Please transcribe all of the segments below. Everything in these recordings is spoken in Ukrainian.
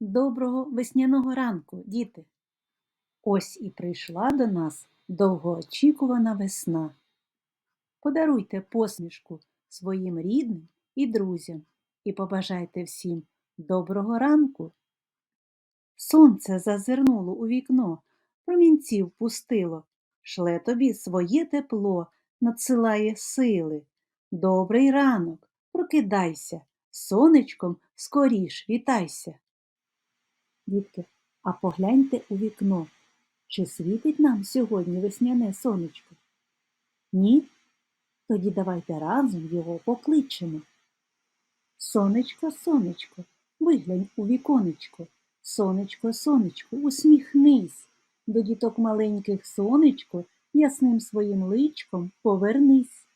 Доброго весняного ранку, діти! Ось і прийшла до нас довгоочікувана весна. Подаруйте посмішку своїм рідним і друзям і побажайте всім доброго ранку. Сонце зазирнуло у вікно, промінців пустило, шле тобі своє тепло, надсилає сили. Добрий ранок, прокидайся, сонечком скоріш вітайся. Дітки, а погляньте у вікно. Чи світить нам сьогодні весняне сонечко? Ні? Тоді давайте разом його покличемо. Сонечко, сонечко, виглянь у віконечко. Сонечко, сонечко, усміхнись. До діток маленьких сонечко ясним своїм личком повернись.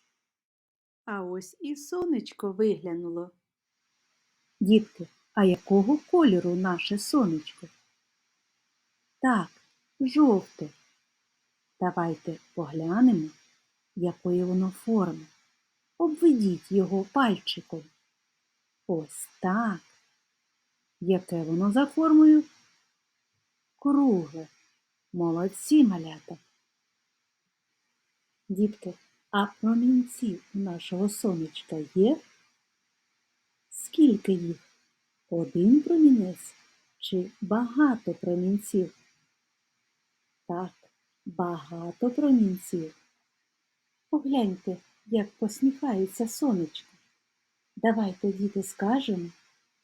А ось і сонечко виглянуло. Дітки, а якого кольору наше сонечко? Так, жовте. Давайте поглянемо, якої воно форми. Обведіть його пальчиком. Ось так. Яке воно за формою? Кругле. Молодці малята. Дітки, а промінці у нашого сонечка є? Скільки їх? Один промінець чи багато промінців? Так, багато промінців. Погляньте, як посміхається сонечко. Давайте, діти, скажемо,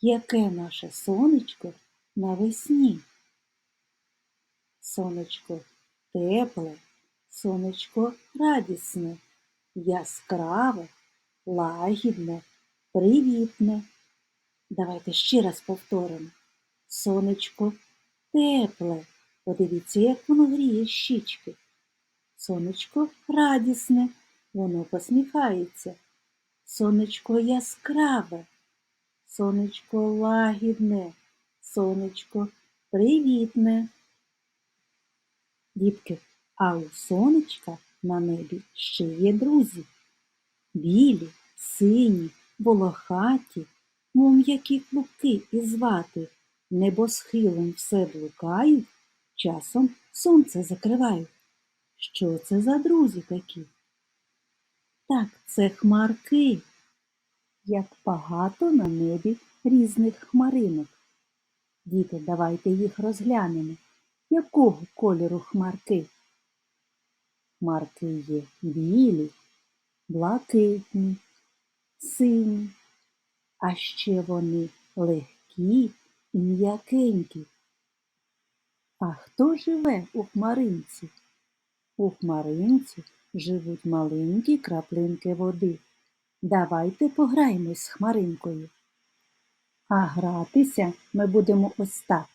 яке наше сонечко навесні. Сонечко тепле, сонечко радісне, яскраве, лагідне, привітне. Давайте ще раз повторимо. Сонечко тепле. Подивіться, як воно гріє щічки. Сонечко радісне, воно посміхається. Сонечко яскраве, сонечко лагідне, сонечко привітне. Дітки, а у сонечка на небі ще є друзі. Білі, сині, волохаті, мов м'які клубки і звати, небосхилом все блукають, часом сонце закривають. Що це за друзі такі? Так, це хмарки. Як багато на небі різних хмаринок. Діти, давайте їх розглянемо. Якого кольору хмарки? Хмарки є білі, блакитні, сині, а ще вони легкі і м'якенькі. А хто живе у хмаринці? У хмаринці живуть маленькі краплинки води. Давайте пограємось з хмаринкою. А гратися ми будемо ось так.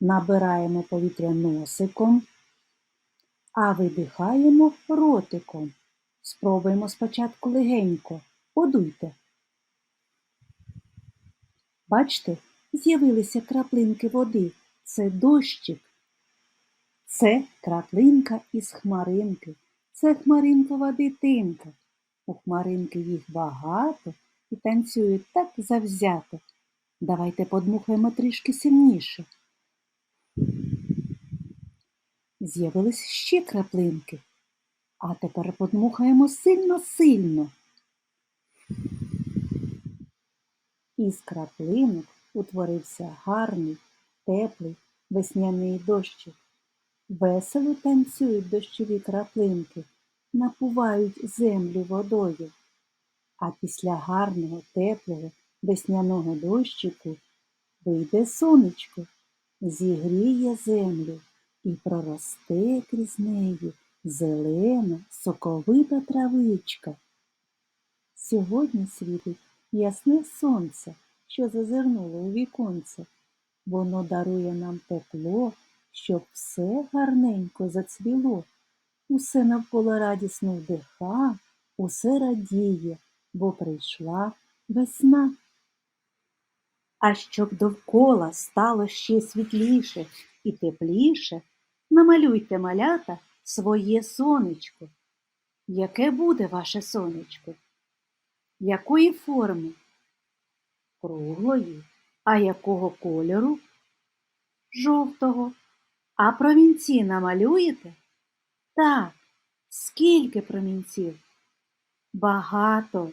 Набираємо повітря носиком, а видихаємо ротиком. Спробуємо спочатку легенько. Подуйте. Бачите, з'явилися краплинки води. Це дощик. Це краплинка із хмаринки. Це хмаринкова дитинка. У хмаринки їх багато і танцюють так завзято. Давайте подмухаємо трішки сильніше. З'явились ще краплинки. А тепер подмухаємо сильно-сильно. Із краплинок утворився гарний, теплий весняний дощик. Весело танцюють дощові краплинки, напувають землю водою. А після гарного, теплого, весняного дощику вийде сонечко, зігріє землю і проросте крізь неї зелена, соковита травичка. Сьогодні світить ясне сонце, що зазирнуло у віконце. Воно дарує нам тепло, щоб все гарненько зацвіло. Усе навколо радісно вдиха, усе радіє, бо прийшла весна. А щоб довкола стало ще світліше і тепліше, намалюйте малята своє сонечко. Яке буде ваше сонечко? Якої форми? Круглої. А якого кольору? Жовтого. А промінці намалюєте? Так. Скільки промінців? Багато.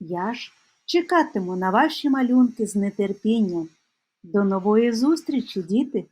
Я ж чекатиму на ваші малюнки з нетерпінням. До нової зустрічі, діти!